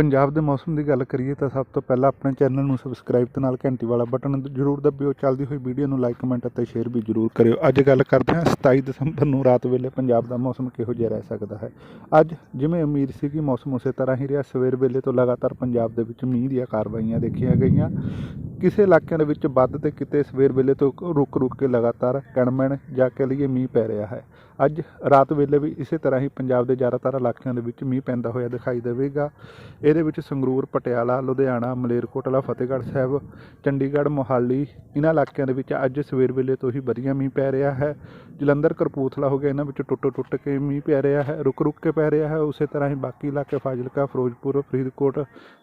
ਪੰਜਾਬ ਦੇ ਮੌਸਮ ਦੀ ਗੱਲ ਕਰੀਏ ਤਾਂ ਸਭ ਤੋਂ ਪਹਿਲਾਂ ਆਪਣੇ ਚੈਨਲ ਨੂੰ ਸਬਸਕ੍ਰਾਈਬ ਤੇ ਨਾਲ ਘੰਟੀ ਵਾਲਾ ਬਟਨ ਜ਼ਰੂਰ ਦਬਿਓ। ਚੱਲਦੀ ਹੋਈ ਵੀਡੀਓ ਨੂੰ ਲਾਈਕ ਕਮੈਂਟ ਅਤੇ ਸ਼ੇਅਰ ਵੀ ਜ਼ਰੂਰ ਕਰਿਓ। ਅੱਜ ਗੱਲ ਕਰਦੇ ਹਾਂ 27 ਦਸੰਬਰ ਨੂੰ ਰਾਤ ਵੇਲੇ ਪੰਜਾਬ ਦਾ ਮੌਸਮ ਕਿਹੋ ਜਿਹਾ ਰਹਿ ਸਕਦਾ ਹੈ। ਅੱਜ ਜਿਵੇਂ ਉਮੀਦ ਸੀ ਕਿ ਮੌਸਮ ਉਸੇ ਤਰ੍ਹਾਂ ਹੀ ਰਿਹਾ, ਸਵੇਰ ਵੇਲੇ ਤੋਂ ਲਗਾਤਾਰ ਪੰਜਾਬ ਦੇ ਵਿੱਚ ਮੀਂਹ ਦੀਆਂ ਕਾਰਵਾਈਆਂ ਦੇਖੀਆਂ ਗਈਆਂ। ਕਿਸੇ ਇਲਾਕਿਆਂ ਦੇ ਵਿੱਚ ਵੱਧ ਤੇ ਕਿਤੇ ਸਵੇਰ ਵੇਲੇ ਤੋਂ ਰੁਕ ਰੁਕ ਕੇ ਲਗਾਤਾਰ ਕਣਮਣ ਜਾਂ ਕਹਿ ਲਈਏ ਮੀਂਹ ਪੈ ਰਿਹਾ ਹੈ। ਅੱਜ ਰਾਤ ਵੇਲੇ ਵੀ ਇਸੇ ਤਰ੍ਹਾਂ ਹੀ ਪੰਜਾਬ ਦੇ ਜ਼ਿਆਦਾਤਰ ਇਲਾਕਿਆਂ ਦੇ ਵਿੱਚ ਮੀਂਹ ਪੈਂਦਾ ਹੋਇਆ ਦਿਖਾਈ ਦੇਵੇਗਾ। ਇਹਦੇ ਵਿੱਚ ਸੰਗਰੂਰ, ਪਟਿਆਲਾ, ਲੁਧਿਆਣਾ, ਮਲੇਰਕੋਟਲਾ, ਫਤਿਹਗੜ੍ਹ ਸਾਹਿਬ, ਚੰਡੀਗੜ੍ਹ, ਮੋਹਾਲੀ ਇਹਨਾਂ ਇਲਾਕਿਆਂ ਦੇ ਵਿੱਚ ਅੱਜ ਸਵੇਰ ਵੇਲੇ ਤੋਂ ਹੀ ਵਧੀਆ ਮੀਂਹ ਪੈ ਰਿਹਾ ਹੈ। ਜਲੰਧਰ ਕਰਪੂਥਲਾ ਹੋ ਗਿਆ ਇਹਨਾਂ ਵਿੱਚ ਟੁੱਟ ਟੁੱਟ ਕੇ ਮੀਂਹ ਪੈ ਰਿਹਾ ਹੈ, ਰੁਕ ਰੁਕ ਕੇ ਪੈ ਰਿਹਾ ਹੈ। ਉਸੇ ਤਰ੍ਹਾਂ ਹੀ ਬਾਕੀ ਇਲਾਕੇ ਫਾਜ਼ਿਲਕਾ, ਫਿਰੋਜ਼ਪੁਰ, ਫਰੀਦਕੋਟ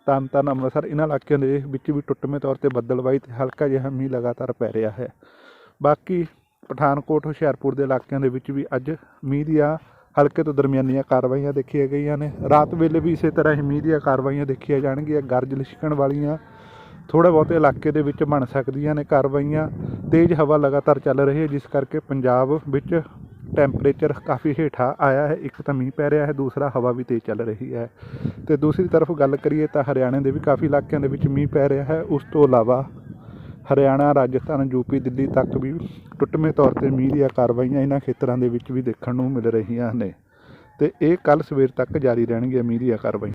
ਤਰਨਤਾਰਨ ਅੰਮ੍ਰਿਤਸਰ ਇਹਨਾਂ ਇਲਾਕਿਆਂ ਦੇ ਵਿੱਚ ਵੀ ਟੁੱਟਵੇਂ ਤੌਰ ਤੇ ਬੱਦਲਵਾਈ ਤੇ ਹਲਕਾ ਜਿਹਾ ਮੀਂਹ ਲਗਾਤਾਰ ਪੈ ਰਿਹਾ ਹੈ। ਬਾਕੀ ਪਠਾਨਕੋਟ, ਹੁਸ਼ਿਆਰਪੁਰ ਦੇ ਇਲਾਕਿਆਂ ਦੇ ਵਿੱਚ ਵੀ ਅੱਜ ਮੀਂਹ ਦੀਆਂ ਹਲਕੇ ਤੋਂ ਦਰਮਿਆਨੀਆਂ ਕਾਰਵਾਈਆਂ ਦੇਖੀਆਂ ਗਈਆਂ ਨੇ। ਰਾਤ ਵੇਲੇ ਵੀ ਇਸੇ ਤਰ੍ਹਾਂ ਹੀ ਮੀਂਹ ਦੀਆਂ ਕਾਰਵਾਈਆਂ ਦੇਖੀਆਂ ਜਾਣਗੀਆਂ। ਗਰਜ ਲਿਸ਼ਕਣ ਵਾਲੀਆਂ ਥੋੜ੍ਹੇ ਬਹੁਤੇ ਇਲਾਕੇ ਦੇ ਵਿੱਚ ਬਣ ਸਕਦੀਆਂ ਨੇ ਕਾਰਵਾਈਆਂ। ਤੇਜ਼ ਹਵਾ ਲਗਾਤਾਰ ਚੱਲ ਰਹੀ ਹੈ, ਜਿਸ ਕਰਕੇ ਪੰਜਾਬ ਵਿੱਚ ਟੈਂਪਰੇਚਰ ਕਾਫੀ ਹੇਠਾਂ ਆਇਆ ਹੈ, ਇੱਕ ਤਾਂ ਮੀਂਹ ਪੈ ਰਿਹਾ ਹੈ, ਦੂਸਰਾ ਹਵਾ ਵੀ ਤੇਜ਼ ਚੱਲ ਰਹੀ ਹੈ। ਤੇ ਦੂਸਰੀ ਤਰਫ ਗੱਲ ਕਰੀਏ ਤਾਂ ਹਰਿਆਣੇ ਦੇ ਵੀ ਕਾਫੀ ਇਲਾਕਿਆਂ ਦੇ ਵਿੱਚ ਮੀਂਹ ਪੈ ਰਿਹਾ ਹੈ। ਉਸ ਤੋਂ ਇਲਾਵਾ ਹਰਿਆਣਾ, ਰਾਜਸਥਾਨ ਯੂਪੀ ਦਿੱਲੀ ਤੱਕ ਵੀ ਟੁੱਟਵੇਂ ਤੌਰ ਤੇ ਮੀਂਹ ਦੀਆਂ ਕਾਰਵਾਈਆਂ ਇਹਨਾਂ ਖੇਤਰਾਂ ਦੇ ਵਿੱਚ ਵੀ ਦੇਖਣ ਨੂੰ ਮਿਲ ਰਹੀਆਂ ਨੇ। ਤੇ ਇਹ ਕੱਲ ਸਵੇਰ ਤੱਕ ਜਾਰੀ ਰਹਿਣਗੀਆਂ ਮੀਂਹ ਦੀਆਂ ਕਾਰਵਾਈਆਂ।